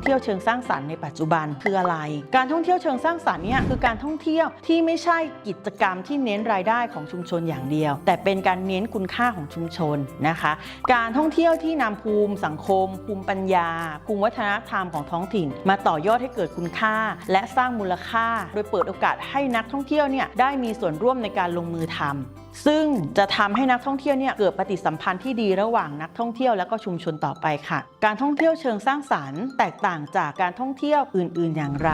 องเที่ยวเชิงสร้างสรรค์ในปัจจุบันคืออะไร การท่องเที่ยวเชิงสร้างสรรค์เนี่ยคือการท่องเที่ยวที่ไม่ใช่กิจกรรมที่เน้นรายได้ของชุมชนอย่างเดียว แต่เป็นการเน้นคุณค่าของชุมชนนะคะ การท่องเที่ยวที่นำภูมิสังคม ภูมิปัญญา ภูมิวัฒนธรรมของท้องถิ่น มาต่อยอดให้เกิดคุณค่า และสร้างมูลค่า โดยเปิดโอกาสให้นักท่องเที่ยวเนี่ยได้มีส่วนร่วมในการลงมือทำ ซึ่งจะทำให้นักท่องเที่ยวเนี่ยเกิดปฏิสัมพันธ์ที่ดีระหว่างนักท่องเที่ยวและก็ชุมชนต่อไปค่ะ การท่องเที่ยวเชิงสร้างสรรค์แตกต่างจากการท่องเที่ยวอื่น ๆ อย่างไร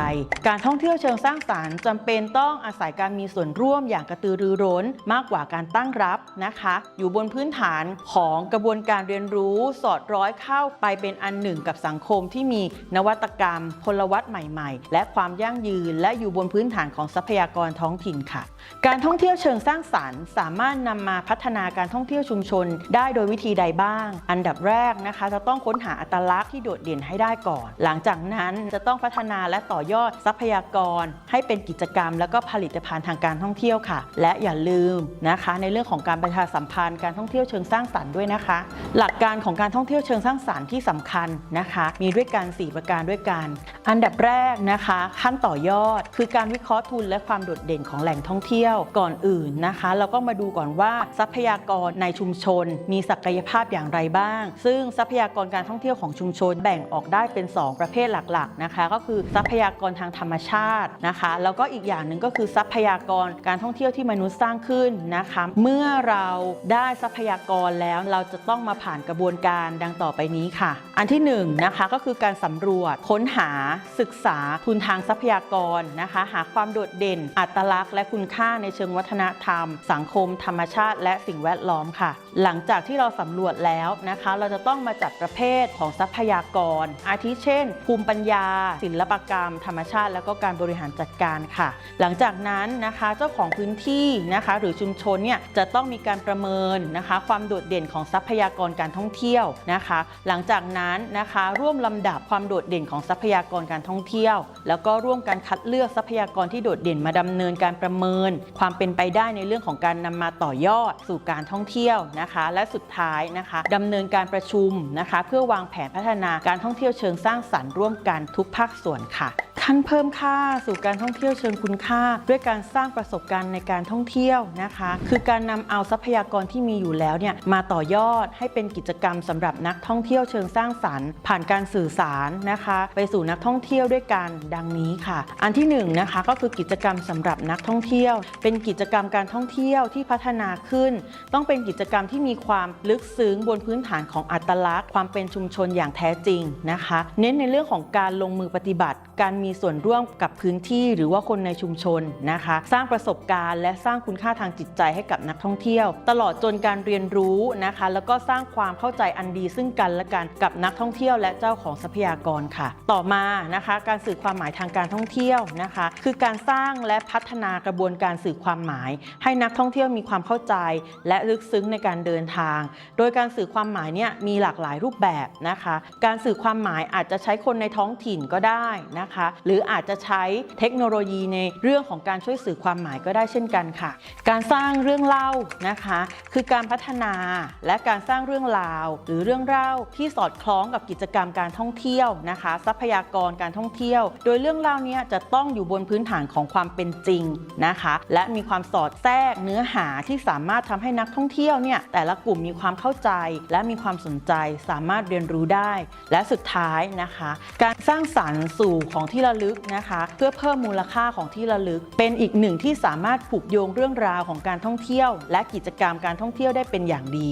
การท่องเที่ยวเชิงสร้างสรรค์จำเป็นต้องอาศัยการมีส่วนร่วมอย่างกระตือรือร้นมากกว่าการตั้งรับนะคะ อยู่บนพื้นฐานของกระบวนการเรียนรู้สอดร้อยเข้าไปเป็นอันหนึ่งกับสังคมที่มีนวัตกรรม พลวัตใหม่ ๆ และความยั่งยืน และอยู่บนพื้นฐานของทรัพยากรท้องถิ่นค่ะ การท่องเที่ยวเชิงสร้างสรรค์ามารถนำมาพัฒนาการท่องเที่ยวชุมชน ได้โดยวิธีใดบ้าง อันดับแรกนะคะ จะต้องค้นหาอัตลักษณ์ที่โดดเด่นให้ได้ก่อน หลังจากนั้นจะต้องพัฒนาและต่อยอดทรัพยากร ให้เป็นกิจกรรม และก็ผลิตภัณฑ์ทางการท่องเที่ยวค่ะ และอย่าลืมนะคะ ในเรื่องของการประชาสัมพันธ์การท่องเที่ยวเชิงสร้างสรรค์ด้วยนะคะ หลักการของการท่องเที่ยวเชิงสร้างสรรค์ที่สำคัญนะคะ มีด้วยกัน 4 ประการด้วยกัน อันดับแรกนะคะ ขั้นต่อยอด คือการวิเคราะห์ทุนและความโดดเด่นของแหล่งท่องเที่ยวก่อนอื่นนะคะ เราก็มาดูก่อนว่าทรัพยากรในชุมชน มีศักยภาพอย่างไรบ้าง ซึ่งทรัพยากรการท่องเที่ยวของชุมชนแบ่งออกได้เป็น 2 ประเภทหลักๆนะคะ ก็คือทรัพยากรทางธรรมชาตินะคะ แล้วก็อีกอย่างหนึ่งก็คือทรัพยากรการท่องเที่ยวที่มนุษย์สร้างขึ้นนะคะ เมื่อเราได้ทรัพยากรแล้วเราจะต้องมาผ่านกระบวนการดังต่อไปนี้ค่ะ อันที่1นงนะคะก็คือการสำรวจค้นหาศึกษาทุนทางทรัพยากรนะคะ หาความโดดเด่น อัตลักษณ์ และคุณค่าในเชิงวัฒนธรรม สังคมธรรมชาติและสิ่งแวดล้อมค่ะ หลังจากที่เราสำรวจแล้วนะคะ เราจะต้องมาจัดประเภทของทรัพยากร อาทิเช่น ภูมิปัญญา ศิลปกรรม ธรรมชาติ แล้วก็การบริหารจัดการค่ะ หลังจากนั้นนะคะเจ้าของพื้นที่นะคะ หรือชุมชนเนี่ยจะต้องมีการประเมินนะคะ ความโดดเด่นของทรัพยากรการท่องเที่ยวนะคะ หลังจากนั้นนะคะร่วมลำดับความโดดเด่นของทรัพยากรการท่องเที่ยว แล้วก็ร่วมกันคัดเลือกทรัพยากรที่โดดเด่นมาดำเนินการประเมิน ความเป็นไปได้ในเรื่องของการนำมาต่อยอดสู่การท่องเที่ยวนะคะ และสุดท้ายนะคะดำเนินการประชุมนะคะ เพื่อวางแผนพัฒนาการท่องเที่ยวเชิงสร้างสรรค์ร่วมกันทุกภาคส่วนค่ะ ขั้นเพิ่มค่าสู่การท่องเที่ยวเชิงคุณค่า ด้วยการสร้างประสบการณ์ในการท่องเที่ยวนะคะ คือการนำเอาทรัพยากรที่มีอยู่แล้วเนี่ยมาต่อยอดให้เป็นกิจกรรมสำหรับนักท่องเที่ยวเชิงสร้างสรรค์ ผ่านการสื่อสารนะคะ ไปสู่นักท่องเที่ยวด้วยกันดังนี้ค่ะ อันที่หนึ่งนะคะก็คือกิจกรรมสำหรับนักท่องเที่ยว เป็นกิจกรรมการท่องเที่ยวที่พัฒนาขึ้น ต้องเป็นกิจกรรมที่มีความลึกซึ้งบนพื้นฐานของอัตลักษณ์ ความเป็นชุมชนอย่างแท้จริงนะคะ เน้นในเรื่องของการลงมือปฏิบัติ การมีส่วนร่วมกับพื้นที่หรือว่าคนในชุมชนนะคะ สร้างประสบการณ์และสร้างคุณค่าทางจิตใจให้กับนักท่องเที่ยว ตลอดจนการเรียนรู้นะคะ แล้วก็สร้างความเข้าใจอันดีซึ่งกันและกันกับนักท่องเที่ยวและเจ้าของทรัพยากรค่ะ ต่อมานะคะ การสื่อความหมายทางการท่องเที่ยวนะคะ คือการสร้างและพัฒนากระบวนการสื่อความหมาย ให้นักท่องเที่ยวมีความเข้าใจ และลึกซึ้งในการเดินทาง โดยการสื่อความหมายเนี่ยมีหลากหลายรูปแบบนะคะ การสื่อความหมายอาจจะใช้คนในท้องถิ่นก็ได้นะคะหรืออาจจะใช้เทคโนโลยีในเรื่องของการช่วยสื่อความหมายก็ได้เช่นกันค่ะ การสร้างเรื่องเล่านะคะ คือการพัฒนาและการสร้างเรื่องราว หรือเรื่องเล่าที่สอดคล้องกับกิจกรรมการท่องเที่ยวนะคะ ทรัพยากรการท่องเที่ยว โดยเรื่องเล่าเนี้จะต้องอยู่บนพื้นฐานของความเป็นจริงนะคะ และมีความสอดแทรกเนื้อหาที่สามารถทำให้นักท่องเที่ยวเนี่ยแต่ละกลุ่มมีความเข้าใจ และมีความสนใจสามารถเรียนรู้ได้ และสุดท้ายนะคะ การสร้างสรรค์สู่ของที่ระลึกนะคะ เพื่อเพิ่มมูลค่าของที่ระลึก เป็นอีกหนึ่งที่สามารถผูกโยงเรื่องราวของการท่องเที่ยว และกิจกรรมการท่องเที่ยวได้เป็นอย่างดี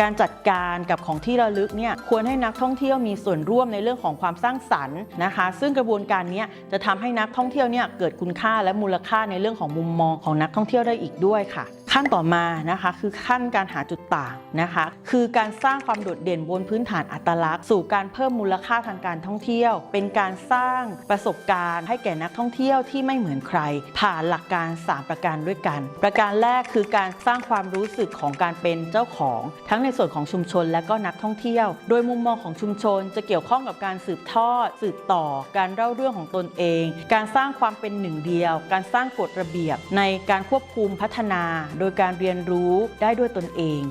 การจัดการกับของที่ระลึกเนี่ยควรให้นักท่องเที่ยวมีส่วนร่วมในเรื่องของความสร้างสรรค์นะคะ ซึ่งกระบวนการนี้จะทำให้นักท่องเที่ยวเนี่ยเกิดคุณค่าและมูลค่าในเรื่องของมุมมองของนักท่องเที่ยวได้อีกด้วยค่ะ ขั้นต่อมานะคะคือขั้นการหาจุดต่างนะคะ คือการสร้างความโดดเด่นบนพื้นฐานอัตลักษณ์ สู่การเพิ่มมูลค่าทางการท่องเที่ยว เป็นการสร้างประสบการณ์ให้แก่นักท่องเที่ยวที่ไม่เหมือนใคร ผ่านหลักการ 3 ประการด้วยกัน ประการแรกคือการสร้างความรู้สึกของการเป็นเจ้าของ ทั้งในส่วนของชุมชนและก็นักท่องเที่ยว โดยมุมมองของชุมชนจะเกี่ยวข้องกับการสืบทอด สืบต่อ การเล่าเรื่องของตนเอง การสร้างความเป็นหนึ่งเดียว การสร้างกฎระเบียบ ในการควบคุมพัฒนาโดยยการเรียนรู้ได้ด้วยตนเอง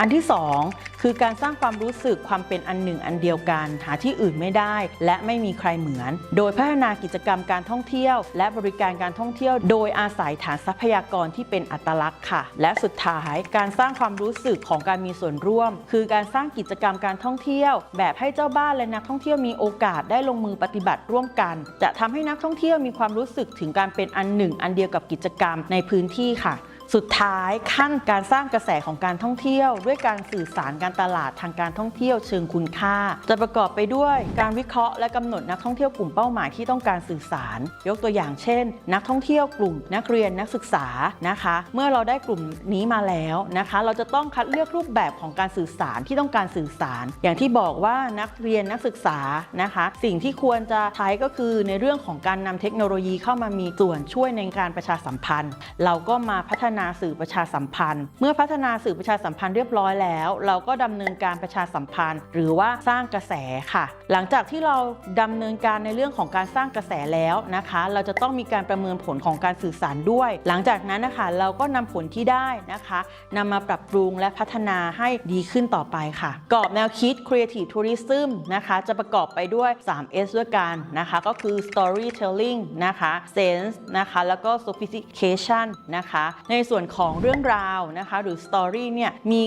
อันที่ 2 คือการสร้างความรู้สึกความเป็นอันหนึ่งอันเดียวกัน หาที่อื่นไม่ได้ และไม่มีใครเหมือน โดยพัฒนากิจกรรมการท่องเที่ยว และบริการการท่องเที่ยว โดยอาศัยฐานทรัพยากรที่เป็นอัตลักษณ์ค่ะ และสุดท้ายการสร้างความรู้สึกของการมีส่วนร่วม คือการสร้างกิจกรรมการท่องเที่ยว แบบให้เจ้าบ้านและนักท่องเที่ยวมีโอกาสได้ลงมือปฏิบัติร่วมกัน จะทำให้นักท่องเที่ยวมีความรู้สึกถึงการเป็นอันหนึ่ง อันเดียวกับกิจกรรมในพื้นที่ค่ะ สุดท้ายขั้นการสร้างกระแสของการท่องเที่ยว ด้วยการสื่อสารการตลาดทางการท่องเที่ยวเชิงคุณค่า จะประกอบไปด้วยการวิเคราะห์และกำหนดนักท่องเที่ยวกลุ่มเป้าหมายที่ต้องการสื่อสาร ยกตัวอย่างเช่น นักท่องเที่ยวกลุ่มนักเรียนนักศึกษานะคะ เมื่อเราได้กลุ่มนี้มาแล้วนะคะ เราจะต้องคัดเลือกรูปแบบของการสื่อสารที่ต้องการสื่อสาร อย่างที่บอกว่านักเรียนนักศึกษานะคะ สิ่งที่ควรจะใช้ก็คือในเรื่องของการนำเทคโนโลยีเข้ามามีส่วนช่วยในการประชาสัมพันธ์ เราก็มาพัฒนาสื่อประชาสัมพันธ์ เมื่อพัฒนาสื่อประชาสัมพันธ์เรียบร้อยแล้ว เราก็ดำเนินการประชาสัมพันธ์ หรือว่าสร้างกระแสค่ะ หลังจากที่เราดำเนินการในเรื่องของการสร้างกระแสแล้วนะคะ เราจะต้องมีการประเมินผลของการสื่อสารด้วย หลังจากนั้นนะคะเราก็นำผลที่ได้นะคะนำมาปรับปรุงและพัฒนาให้ดีขึ้นต่อไปค่ะกรอบแนวคิด Creative Tourism นะคะจะประกอบไปด้วย 3S ด้วยกันนะคะก็คือ Storytelling นะคะ Sense นะคะแล้วก็ Sophistication นะคะในส่วนวนของเรื่องราวนะคะหรือ Story เนี่ยมี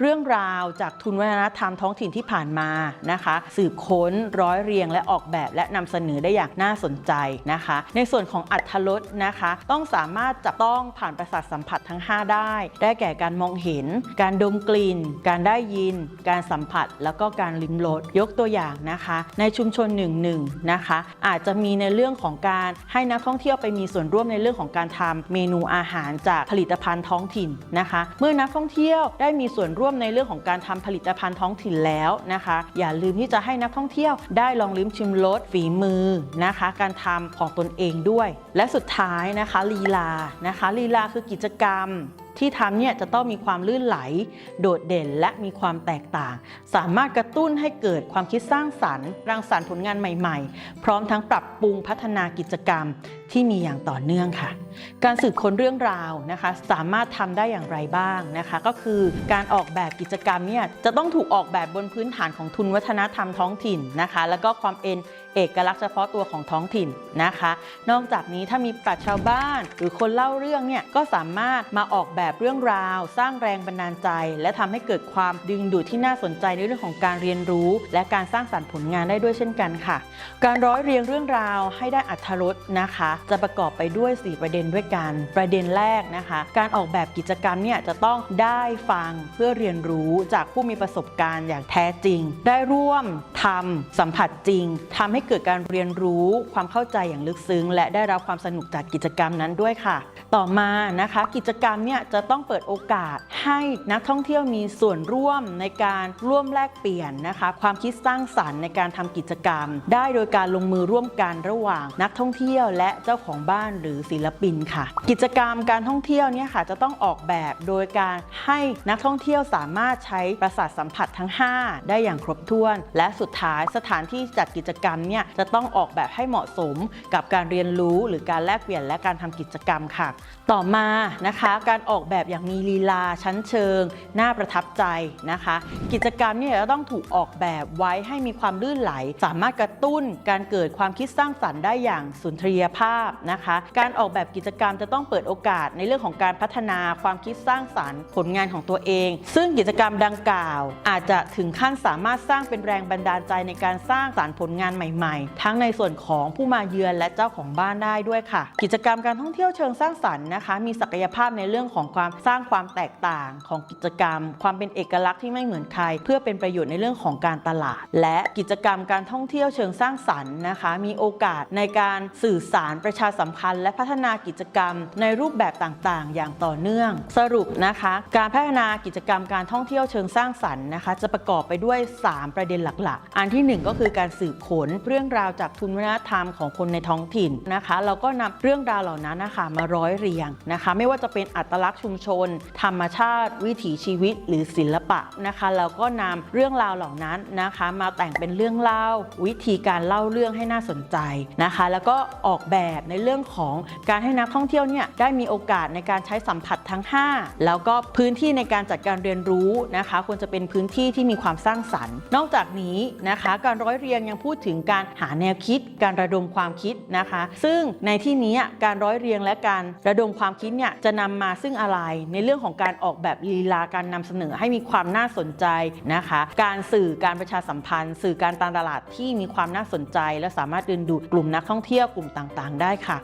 เรื่องราวจากทุนวัฒนธรรมท้องถิ่นที่ผ่านมานะคะ สืบค้นร้อยเรียงและออกแบบและนำเสนอได้อย่างน่าสนใจนะคะ ในส่วนของอัธรสนะคะ ต้องสามารถจับต้องผ่านประสาทสัมผัสทั้ง 5 ได้ ได้แก่การมองเห็น การดมกลิ่น การได้ยิน การสัมผัส แล้วก็การลิ้มรสยกตัวอย่างนะคะ ในชุมชนหนึ่งหนึ่งนะคะ อาจจะมีในเรื่องของการให้นักท่องเที่ยวไปมีส่วนร่วมในเรื่องของการทำเมนูอาหารจากผลิตภัณฑ์ท้องถิ่นนะคะ เมื่อนักท่องเที่ยวได้มีส่วนร่วมในเรื่องของการทำผลิตภัณฑ์ท้องถิ่นแล้วนะคะ อย่าลืมที่จะให้นักท่องเที่ยวได้ลองลิ้มชิมรสฝีมือนะคะ การทำของตนเองด้วย และสุดท้ายนะคะลีลานะคะลีลาคือกิจกรรมที่ทำเนี่ยจะต้องมีความลื่นไหล โดดเด่นและมีความแตกต่าง สามารถกระตุ้นให้เกิดความคิดสร้างสรรค์รังสรรค์ผลงานใหม่ ๆ พร้อมทั้งปรับปรุงพัฒนากิจกรรมที่มีอย่างต่อเนื่องค่ะ การสืบค้นเรื่องราวนะคะสามารถทำได้อย่างไรบ้างนะคะ ก็คือการออกแบบกิจกรรมเนี่ยจะต้องถูกออกแบบบนพื้นฐานของทุนวัฒนธรรมท้องถิ่นนะคะ แล้วก็ความเอ็นเอกลักษณ์เฉพาะตัวของท้องถิ่นนะคะ นอกจากนี้ถ้ามีปราชญ์ชาวบ้าน หรือคนเล่าเรื่องเนี่ยก็สามารถมาออกแบบเรื่องราว สร้างแรงบันดาลใจ และทำให้เกิดความดึงดูดที่น่าสนใจในเรื่องของการเรียนรู้ และการสร้างสรรค์ผลงานได้ด้วยเช่นกันค่ะ การร้อยเรียงเรื่องราวให้ได้อัธรสนะคะ จะประกอบไปด้วย 4 ประเด็นด้วยกัน ประเด็นแรกนะคะ การออกแบบกิจกรรมเนี่ยจะต้องได้ฟังเพื่อเรียนรู้จากผู้มีประสบการณ์อย่างแท้จริง ได้ร่วมทำสัมผัสจริงทำให้เกิดการเรียนรู้ความเข้าใจอย่างลึกซึ้ง และได้รับความสนุกจากกิจกรรมนั้นด้วยค่ะ ต่อมานะคะกิจกรรมเนี่ยจะต้องเปิดโอกาสให้นักท่องเที่ยวมีส่วนร่วมในการร่วมแลกเปลี่ยนนะคะความคิดสร้างสรรค์ในการทำกิจกรรม ได้โดยการลงมือร่วมกันระหว่างนักท่องเที่ยวและเจ้าของบ้านหรือศิลปินค่ะ กิจกรรมการท่องเที่ยวเนี่ยค่ะจะต้องออกแบบโดยการให้นักท่องเที่ยวสามารถใช้ประสาทสัมผัสทั้ง 5 ได้อย่างครบถ้วน และสุดท้ายสถานที่จัดกิจกรรมเนี่ยจะต้องออกแบบให้เหมาะสมกับการเรียนรู้หรือการแลกเปลี่ยนและการทำกิจกรรมค่ะต่อมานะคะการออกแบบอย่างมีลีลาชั้นเชิง น่าประทับใจนะคะ กิจกรรมเนี่ยจะต้องถูกออกแบบไว้ให้มีความลื่นไหล สามารถกระตุ้นการเกิดความคิดสร้างสรรค์ได้อย่างสุนทรียภาพนะคะ การออกแบบกิจกรรมจะต้องเปิดโอกาสในเรื่องของการพัฒนาความคิดสร้างสรรค์ ผลงานของตัวเอง ซึ่งกิจกรรมดังกล่าว อาจจะถึงขั้นสามารถสร้างเป็นแรงบันดาลใจในการสร้างสรรค์ผลงานใหม่ ๆ ทั้งในส่วนของผู้มาเยือนและเจ้าของบ้านได้ด้วยค่ะ กิจกรรมการท่องเที่ยวเชิงสร้างสรรค์นะคะ มีศักยภาพในเรื่องของความสร้างความแตกต่างของกิจกรรม ความเป็นเอกลักษณ์ที่ไม่เหมือนใคร เพื่อเป็นประโยชน์ในเรื่องของการตลาด และกิจกรรมการท่องเที่ยวเชิงสร้างสรรค์นะคะ มีโอกาสในการสื่อสารประชาสัมพันธ์ และพัฒนากิจกรรม ในรูปแบบต่างๆ อย่างต่อเนื่อง สรุปนะคะ การพัฒนากิจกรรมการท่องเที่ยวเชิงสร้างสรรค์นะคะ จะประกอบไปด้วย 3 ประเด็นหลักๆ อันที่ 1 ก็คือการสืบค้นเรื่องราวจากทุนวัฒนธรรมของคนในท้องถิ่นนะคะ เราก็นำเรื่องราวเหล่านั้นนะคะมาร้อยเรียงนะคะ ไม่ว่าจะเป็นอัตลักษณ์ชุมชน ธรรมชาติ วิถีชีวิต หรือศิลปะนะคะเราก็นำเรื่องราวเหล่านั้นนะคะ มาแต่งเป็นเรื่องเล่า วิธีการเล่าเรื่องให้น่าสนใจนะคะ แล้วก็ออกแบบในเรื่องของการให้นักท่องเที่ยวเนี่ยได้มีโอกาสในการใช้สัมผัสทั้ง 5 แล้วก็พื้นที่ในการจัดการเรียนรู้นะคะ ควรจะเป็นพื้นที่ที่มีความสร้างสรรค์ นอกจากนี้นะคะ การร้อยเรียงยังพูดถึงการหาแนวคิด การระดมความคิดนะคะ ซึ่งในที่นี้การร้อยเรียงและการระดมความคิดเนี่ยจะนำมาซึ่งอะไร ในเรื่องของการออกแบบลีลาการนำเสนอให้มีความน่าสนใจนะคะ การสื่อการประชาสัมพันธ์ สื่อการตามตลาดที่มีความน่าสนใจ และสามารถดึงดูดกลุ่มนักท่องเที่ยวกลุ่มต่างๆ ได้ค่ะ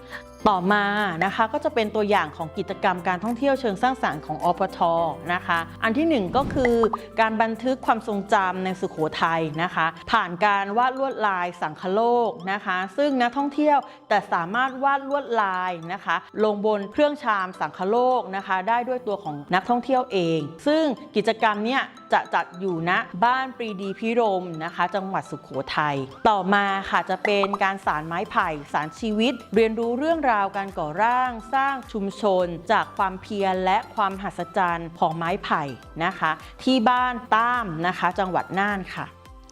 ต่อมานะคะก็จะเป็นตัวอย่างของกิจกรรมการท่องเที่ยวเชิงสร้างสรรค์ของอปทนะคะ อันที่หนึ่งก็คือการบันทึกความทรงจำในสุขโขทัยนะคะ ผ่านการวาดลวดลายสังคโลกนะคะ ซึ่งนักท่องเที่ยวแต่สามารถวาดลวดลายนะคะ ลงบนเครื่องชามสังคโลกนะคะ ได้ด้วยตัวของนักท่องเที่ยวเอง ซึ่งกิจกรรมเนี้ย จะจัดอยู่ณบ้านปรีดีพิรมนะคะ จังหวัดสุขโขทัยต่อมาค่ะจะเป็นการสารไม้ไผ่สารชีวิต เรียนรู้เรื่องราวการก่อร่างสร้างชุมชน จากความเพียรและความหัศจรรย์ของไม้ไผ่นะคะ ที่บ้านต้ามนะคะ จังหวัดน่านค่ะ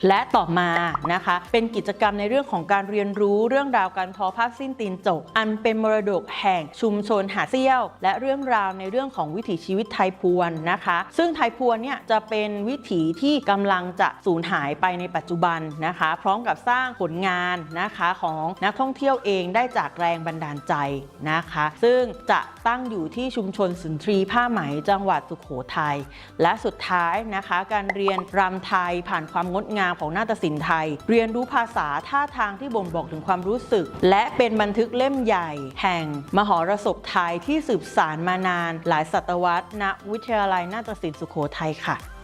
และต่อมานะคะ เป็นกิจกรรมในเรื่องของการเรียนรู้เรื่องราวการทอผ้าสิ้นตีนจก อันเป็นมรดกแห่งชุมชนหาเซี่ยว และเรื่องราวในเรื่องของวิถีชีวิตไทยพวนนะคะ ซึ่งไทยพวนเนี่ยจะเป็นวิถีที่กำลังจะสูญหายไปในปัจจุบันนะคะ พร้อมกับสร้างผลงานนะคะของนักท่องเที่ยวเองได้จากแรงบันดาลใจนะคะ ซึ่งจะตั้งอยู่ที่ชุมชนสุนทรีผ้าไหมจังหวัดสุโขทัยและสุดท้ายนะคะ การเรียนรำไทยผ่านความงดงามามของนาฏศิลป์ไทย เรียนรู้ภาษาท่าทางที่บ่งบอกถึงความรู้สึก และเป็นบันทึกเล่มใหญ่ แห่ง มหรสพไทยที่สืบสานมานาน หลายศตวรรษณวิทยาลัยนาฏศิลป์สุโขทัยค่ะ